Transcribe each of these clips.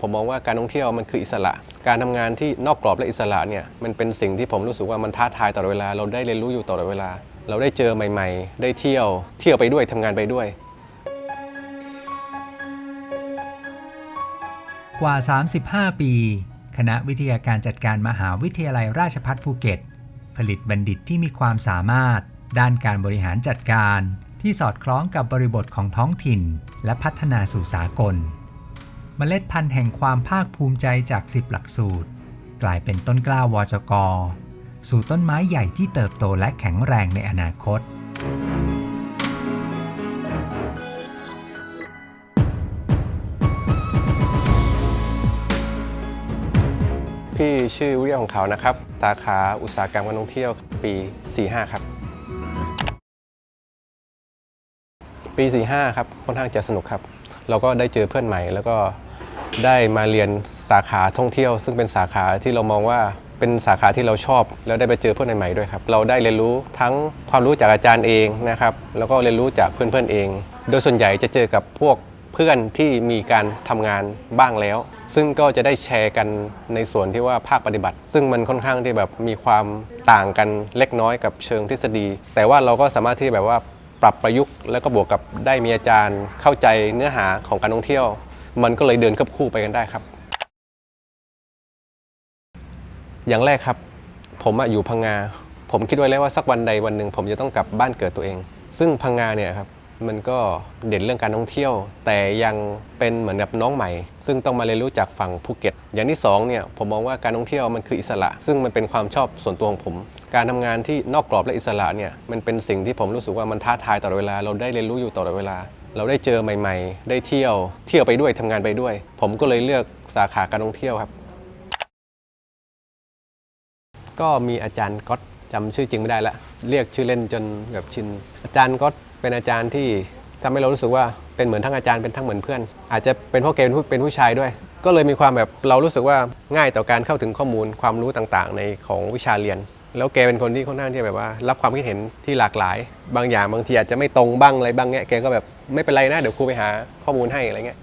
ผมมองว่าการท่องเที่ยวมันคืออิสระ การทำงานที่นอกกรอบและอิสระเนี่ยมันเป็นสิ่งที่ผมรู้สึกว่ามันท้าทายตลอดเวลา เราได้เรียนรู้อยู่ตลอดเวลา เราได้เจอใหม่ ๆ ได้เที่ยวเที่ยวไปด้วยทำงานไปด้วย กว่า 35 ปี คณะวิทยาการจัดการมหาวิทยาลัยราชภัฏภูเก็ต ผลิตบัณฑิตที่มีความสามารถ ด้านการบริหารจัดการ ที่สอดคล้องกับบริบทของท้องถิ่น และพัฒนาสู่สากล เมล็ดพันธุ์แห่งความภาคภูมิใจจาก 10 หลักสูตร กลายเป็นต้นกล้าวจก สู่ต้นไม้ใหญ่ที่เติบโตและแข็งแรงในอนาคต พี่ชื่อวิริยของเขานะครับ สาขาอุตสาหกรรมการท่องเที่ยวปี 45 ครับ ปี 45 ครับค่อนข้างจะสนุกครับ เราก็ได้เจอเพื่อนใหม่แล้วก็ ได้มาเรียนสาขาท่องเที่ยว ซึ่งเป็นสาขาที่เรามองว่าเป็นสาขาที่เราชอบ แล้วได้ไปเจอเพื่อนใหม่ๆด้วยครับ เราได้เรียนรู้ทั้งความรู้จากอาจารย์เองนะครับ แล้วก็เรียนรู้จากเพื่อนๆเอง โดยส่วนใหญ่จะเจอกับพวกเพื่อนที่มีการทำงานบ้างแล้ว ซึ่งก็จะได้แชร์กันในส่วนที่ว่าภาคปฏิบัติ ซึ่งมันค่อนข้างที่แบบมีความต่างกันเล็กน้อยกับเชิงทฤษฎี แต่ว่าเราก็สามารถที่แบบว่าปรับประยุกต์แล้วก็บวกกับได้มีอาจารย์เข้าใจเนื้อหาของการท่องเที่ยว มันก็เลยเดินควบคู่ไปกันได้ครับ อย่างแรกครับ ผมอะอยู่พังงา ผมคิดไว้แล้วว่าสักวันใดวันหนึ่งผมจะต้องกลับบ้านเกิดตัวเอง ซึ่งพังงาเนี่ยครับมันก็เด่นเรื่องการท่องเที่ยว แต่ยังเป็นเหมือนกับน้องใหม่ ซึ่งต้องมาเรียนรู้จากฝั่งภูเก็ต อย่างที่สองเนี่ยผมมองว่าการท่องเที่ยวมันคืออิสระ ซึ่งมันเป็นความชอบส่วนตัวของผม การทำงานที่นอกกรอบและอิสระเนี่ยมันเป็นสิ่งที่ผมรู้สึกว่ามันท้าทายตลอดเวลาเราได้เรียนรู้อยู่ตลอดเวลา เราได้เจอใหม่ ๆ ได้เที่ยว เที่ยวไปด้วยทำงานไปด้วย ผมก็เลยเลือกสาขาการท่องเที่ยวครับ ก็มีอาจารย์ก๊อตจำชื่อจริงไม่ได้ละเรียกชื่อเล่นจนแบบชิน อาจารย์ก๊อตเป็นอาจารย์ที่ทำให้เรารู้สึกว่าเป็นเหมือนทั้งอาจารย์เป็นทั้งเหมือนเพื่อน อาจจะเป็นเพราะแกเป็นผู้เป็นผู้ชายด้วย ก็เลยมีความแบบเรารู้สึกว่าง่ายต่อการเข้าถึงข้อมูลความรู้ต่างๆ ในของวิชาเรียน แล้วแกเป็นคนที่ค่อนข้างที่แบบว่า รับความคิดเห็นที่หลากหลาย บางอย่างบางทีอาจจะไม่ตรงบ้างอะไรบ้างเงี้ยแกก็แบบไม่เป็นไรนะเดี๋ยวครูไปหาข้อมูลให้อะไรเงี้ย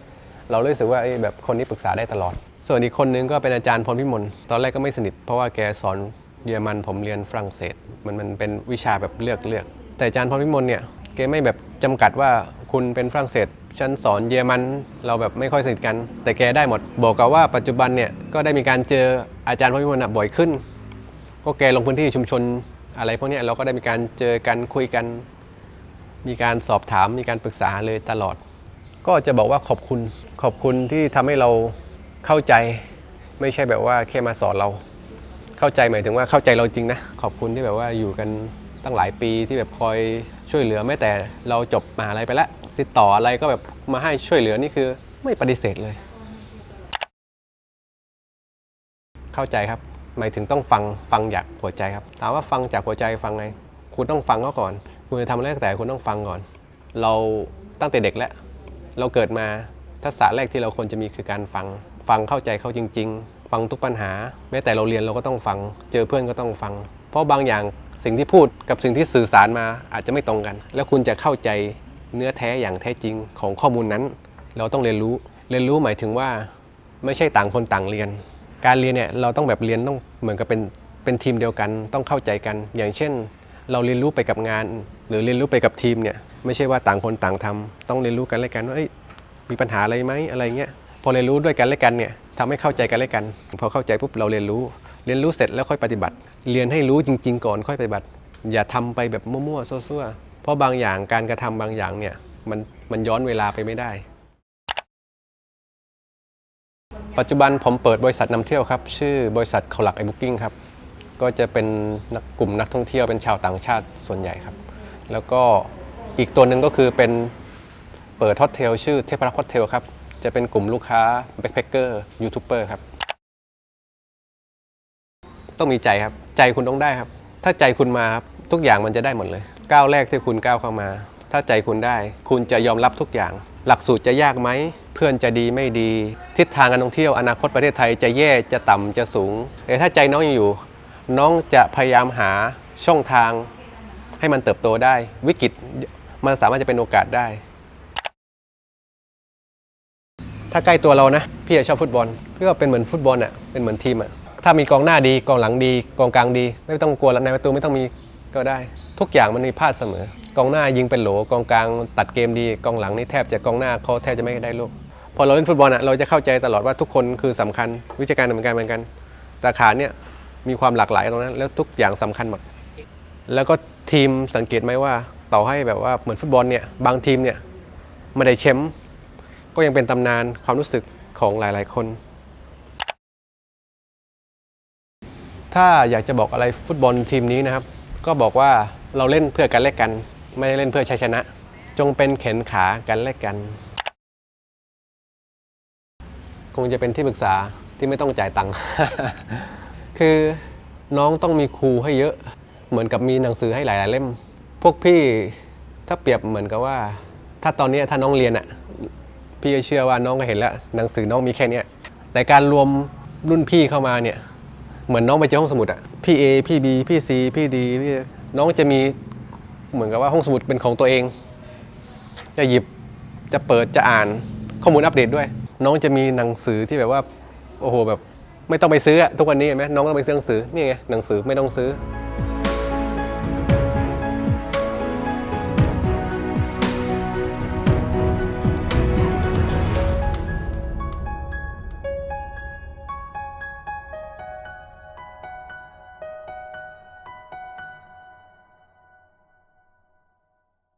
เราเลยรู้สึกว่าเอ้แบบคนนี้ปรึกษาได้ตลอด ส่วนอีกคนนึงก็เป็นอาจารย์พรพิมลตอนแรกก็ไม่สนิท เพราะว่าแกสอนเยอรมันผมเรียนฝรั่งเศส มันมันเป็นวิชาแบบเลือกเลือกแต่อาจารย์พรพิมลเนี่ยแกไม่แบบจำกัดว่าคุณเป็นฝรั่งเศสฉันสอนเยอรมันเราแบบไม่ค่อยสนิทกัน แต่แกได้หมด บอกกับว่าปัจจุบันเนี่ยก็ได้มีการเจออาจารย์พรพิมลบ่อยขึ้น ก็แกลงพื้นที่ชุมชนอะไรพวกนี้เราก็ได้มีการเจอกันคุยกัน มีการสอบถามมีการปรึกษาเลยตลอด ก็จะบอกว่าขอบคุณขอบคุณที่ทำให้เราเข้าใจ ไม่ใช่แบบว่าแค่มาสอนเรา เข้าใจหมายถึงว่าเข้าใจเราจริงนะขอบคุณที่แบบว่าอยู่กันตั้งหลายปีที่แบบคอยช่วยเหลือแม้แต่เราจบมหาลัยไปแล้ว ติดต่ออะไรก็แบบมาให้ช่วยเหลือนี่คือไม่ปฏิเสธเลย เข้าใจครับ หมายถึงต้องฟังฟังจากหัวใจครับถามว่าฟังจากหัวใจฟังไง คุณต้องฟังเขาก่อน คุณจะทำอะไรก็แต่คุณต้องฟังก่อน เราตั้งแต่เด็กแล้วเราเกิดมาทักษะแรกที่เราควรจะมีคือการฟังฟังเข้าใจเขาจริง ๆ ฟังทุกปัญหา แม้แต่เราเรียนเราก็ต้องฟัง เจอเพื่อนก็ต้องฟัง เพราะบางอย่างสิ่งที่พูดกับสิ่งที่สื่อสารมาอาจจะไม่ตรงกัน แล้วคุณจะเข้าใจเนื้อแท้อย่างแท้จริงของข้อมูลนั้น เราต้องเรียนรู้ เรียนรู้หมายถึงว่า ไม่ใช่ต่างคนต่างเรียน การเรียนเนี่ยเราต้องแบบเรียนต้องเหมือนกับเป็นเป็นทีมเดียวกัน ต้องเข้าใจกัน อย่างเช่น เราเรียนรู้ไปกับงาน หรือเรียนรู้ไปกับทีมเนี่ยไม่ใช่ว่าต่างคนต่างทำต้องเรียนรู้กันและกันว่าเอ้ยมีปัญหาอะไรไหมอะไรเงี้ยพอเรียนรู้ด้วยกันและกันเนี่ยทำให้เข้าใจกันและกัน พอเข้าใจปุ๊บเราเรียนรู้ เรียนรู้เสร็จแล้วค่อยปฏิบัติ เรียนให้รู้จริง ๆ ก่อนค่อยปฏิบัติ อย่าทำไปแบบมั่วๆซั่วๆเพราะบางอย่างการกระทำบางอย่างเนี่ยมันมันย้อนเวลาไปไม่ได้ ปัจจุบันผมเปิดบริษัทนำเที่ยวครับ ชื่อบริษัทเขาหลักไอบุ๊กิ้งครับ ก็จะเป็นกลุ่มนักท่องเที่ยวเป็นชาวต่างชาติส่วนใหญ่ครับ แล้วก็อีกตัวหนึ่งก็คือเป็นเปิดโฮสเทลชื่อเทพรักษ์โฮสเทลครับ จะเป็นกลุ่มลูกค้าแบ็คแพคเกอร์ยูทูบเบอร์ครับ ต้องมีใจครับ ใจคุณต้องได้ครับ ถ้าใจคุณมาครับทุกอย่างมันจะได้หมดเลย ก้าวแรกที่คุณก้าวเข้ามา ถ้าใจคุณได้ คุณจะยอมรับทุกอย่าง หลักสูตรจะยากไหม เพื่อนจะดีไม่ดี ทิศทางการท่องเที่ยวอนาคตประเทศไทยจะแย่จะต่ำจะสูง แต่ถ้าใจน้องยังอยู่ น้องจะพยายามหาช่องทาง ให้มันเติบโตได้ วิกฤตมันสามารถจะเป็นโอกาสได้ ถ้าใกล้ตัวเรานะ พี่อชอบฟุตบอลพี่ว่าเป็นเหมือนฟุตบอลอะเป็นเหมือนทีมอะถ้ามีกองหน้าดีกองหลังดี กองกลางดี ไม่ต้องกลัวในประตูไม่ต้องมีก็ได้ ทุกอย่างมันมีพลาดเสมอ กองหน้ายิงเป็นโหลกองกลางตัดเกมดีกองหลังนี่แทบจะกองหน้าเขาแทบจะไม่ได้ลูกพอเราเล่นฟุตบอลอะเราจะเข้าใจตลอดว่าทุกคนคือสำคัญวิธีการเหมือนกันเหมือนกัน สาขาเนี่ยมีความหลากหลายตรงนั้น แล้วทุกอย่างสำคัญหมด แล้วก็ทีมสังเกตไหมว่าต่อให้แบบว่าเหมือนฟุตบอลเนี่ยบางทีมเนี่ยไม่ได้แชมป์ก็ยังเป็นตำนานความรู้สึกของหลาย ๆ คน ถ้าอยากจะบอกอะไรฟุตบอลทีมนี้นะครับ ก็บอกว่าเราเล่นเพื่อกันและกัน ไม่ได้เล่นเพื่อชัยชนะ จงเป็นแขนขากันและกัน คงจะเป็นที่ปรึกษาที่ไม่ต้องจ่ายตังค์ คือน้องต้องมีครูให้เยอะ เหมือนกับมีหนังสือให้หลาย ๆ เล่ม พวกพี่ถ้าเปรียบเหมือนกับว่า ถ้าตอนนี้ถ้าน้องเรียนอะพี่เชื่อว่าน้องก็เห็นแล้วหนังสือน้องมีแค่เนี้ยแต่การรวมรุ่นพี่เข้ามาเนี่ยเหมือนน้องไปเจอห้องสมุดอะพี่เอพี่บีพี่ซีพี่ดีพี่น้องจะมี เหมือนกับว่าห้องสมุดเป็นของตัวเอง จะหยิบจะเปิดจะอ่านข้อมูลอัปเดตด้วย น้องจะมีหนังสือที่แบบว่าโอ้โหแบบไม่ต้องไปซื้อทุกวันนี้เห็นไหมน้องต้องไปซื้อหนังสือนี่ไงหนังสือไม่ต้องซื้อ